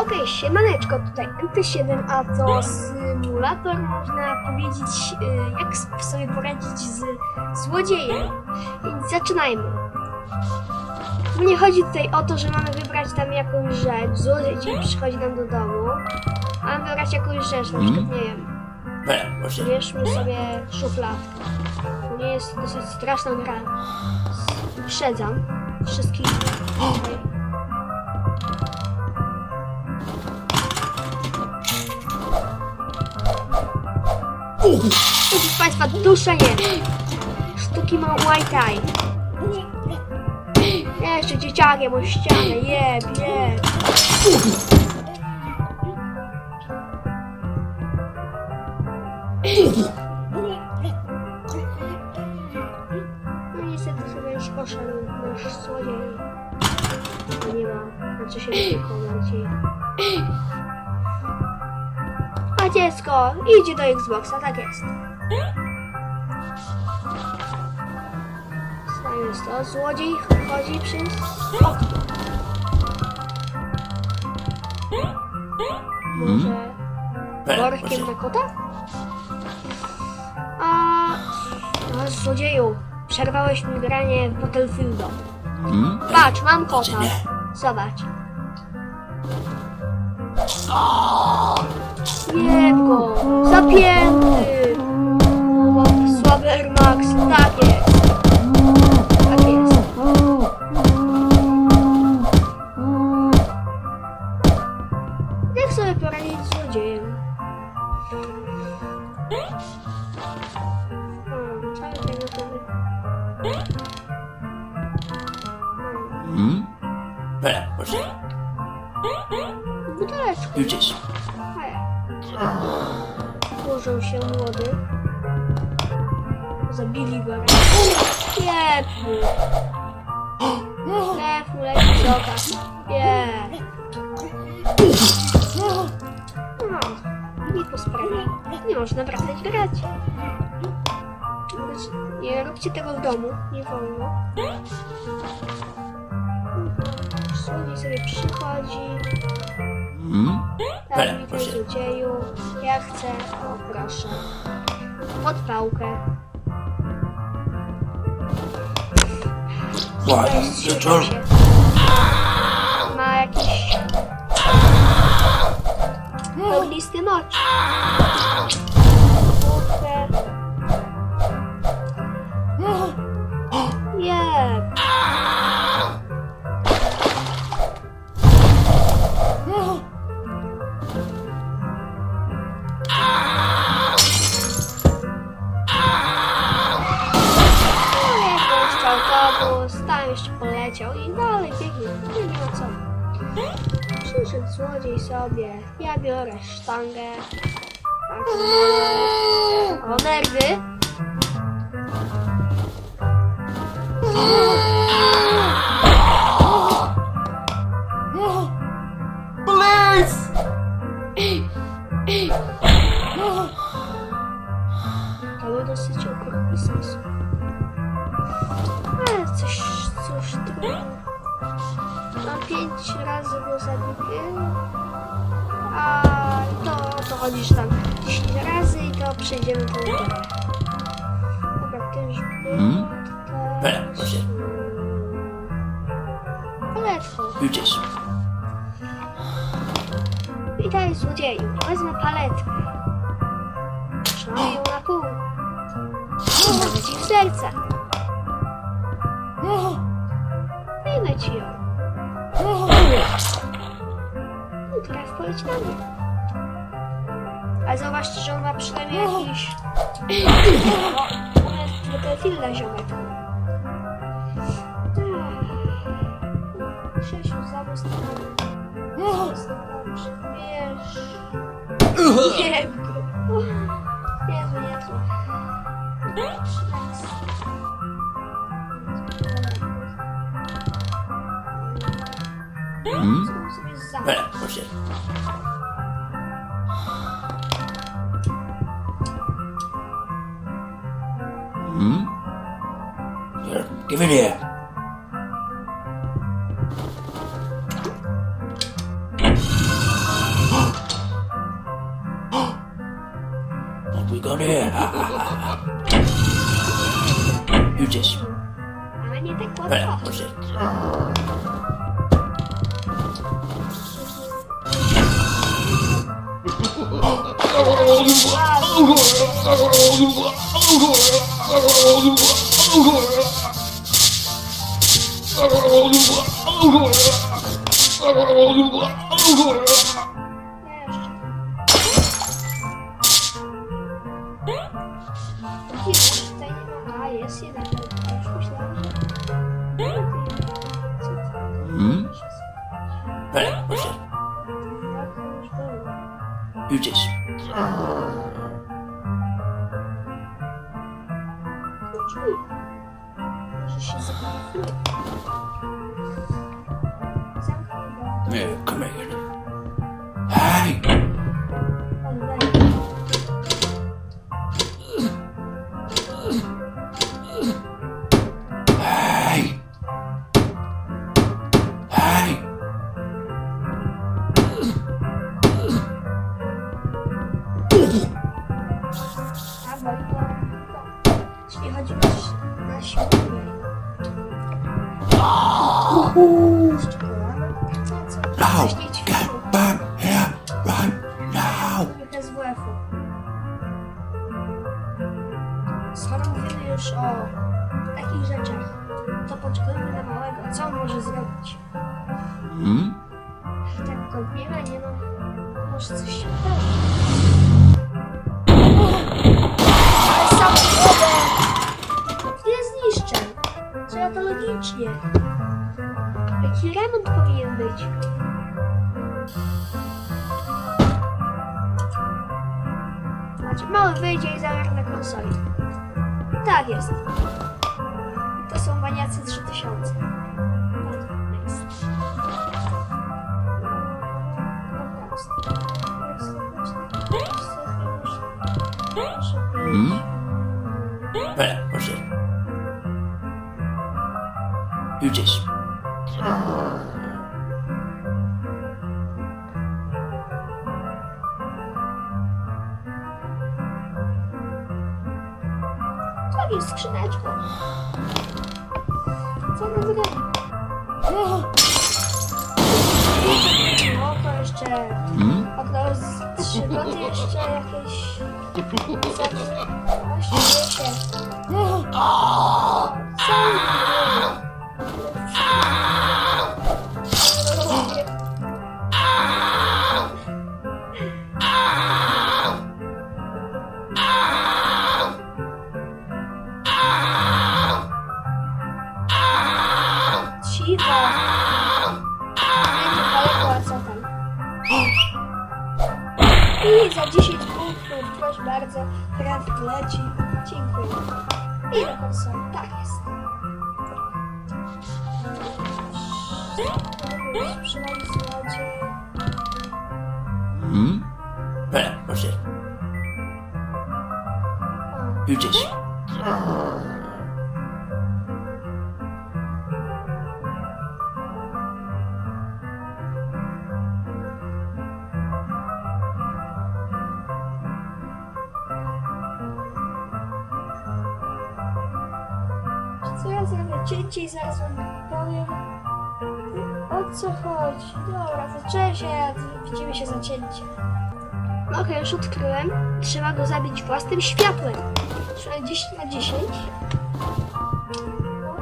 Okej, siemaneczko, tutaj MT7, a to symulator, można powiedzieć, y, jak sobie poradzić z złodziejem. Więc zaczynajmy. Mnie chodzi tutaj o to, że mamy wybrać tam jakąś rzecz, złodziej przychodzi nam do domu, a mamy wybrać jakąś rzecz, na przykład, nie wiem. Bierzmy sobie szufladkę. To nie jest dosyć straszna gra. Uprzedzam wszystkich. tutaj. Proszę Państwa, dusza nie. Sztuki ma Muay Thai. Jeszcze dzieciakiem o ścianę, jeb, jeb. No niestety sobie już poszedł nasz złodziej. To nie ma na co się wykonać. Dziecko idzie do Xboxa, tak jest. Jest to? Złodziej chodzi przez okno. Może Bele, workiem na kota? A... No, złodzieju, przerwałeś mi granie w Battlefielda. Hmm? Patrz, mam kota. Czy nie? Zobacz. Z oka. Jep. No, nie po sprawie. Nie można wracać grać. Nie róbcie tego w domu. Nie wolno. Słodziej sobie przychodzi. Hmm? Tak, witaj proszę. złodzieju. Ja chcę, o proszę, podpałkę. Ładny Ściszą wieczór. się. Ma jakiś pełnisty mocz. Główkę. Jeb. No jak jeszcze autobus, tam jeszcze poleciał i dalej biegnie. Nie, ma co. Przyszedł złodziej sobie, ja biorę sztangę. Tak. O, nerwy. Mam pięć razy go zabiję. A to, to chodzi, że tam 10 razy i to przejdziemy tą grę. Dobra, też Hmm? było. Bele, proszę. Paletką. Jest. Witaj, złodzieju. Wezmę paletkę. Trzymam ją na pół. Nawet ci w serce. Wyjmę ci ją. I teraz poleć na mnie. Ale zauważcie, że on ma przynajmniej jakiś... O, on jest Battlefielda ziomek. Krzysiu, zabójstwo. Wiesz... Nie go. Voilà, ok. Oh, hmm? Here, give it here. what we got here? You just. Voilà, what's oh, it? Jeszcze Drzwi. Może się zablokuje. Zamknij go. Co, Tak jest. I to są maniacy 3000. Next. Hmm? What's it? Jest skrzyneczka. Co ona wygląda? O, to jeszcze okno z trzy goty, jeszcze jakieś... Właśnie się. Cicho. Leci. Dziękuję. I konsoli, tak jest. Przeanalizować. Hmm? Zrobię? Cięcie i zaraz wam powiem. O co chodzi? Dobra, a widzimy się za cięcie. No okej, już odkryłem. Trzeba go zabić własnym światłem. Trzeba 10 na 10.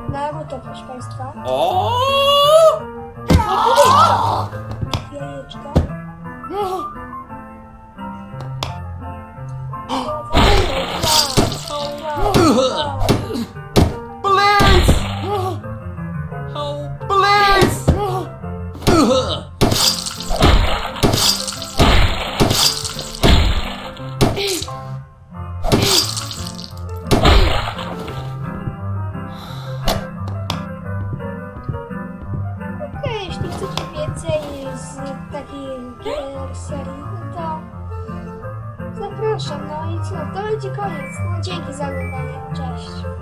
Naruto, proszę Państwa.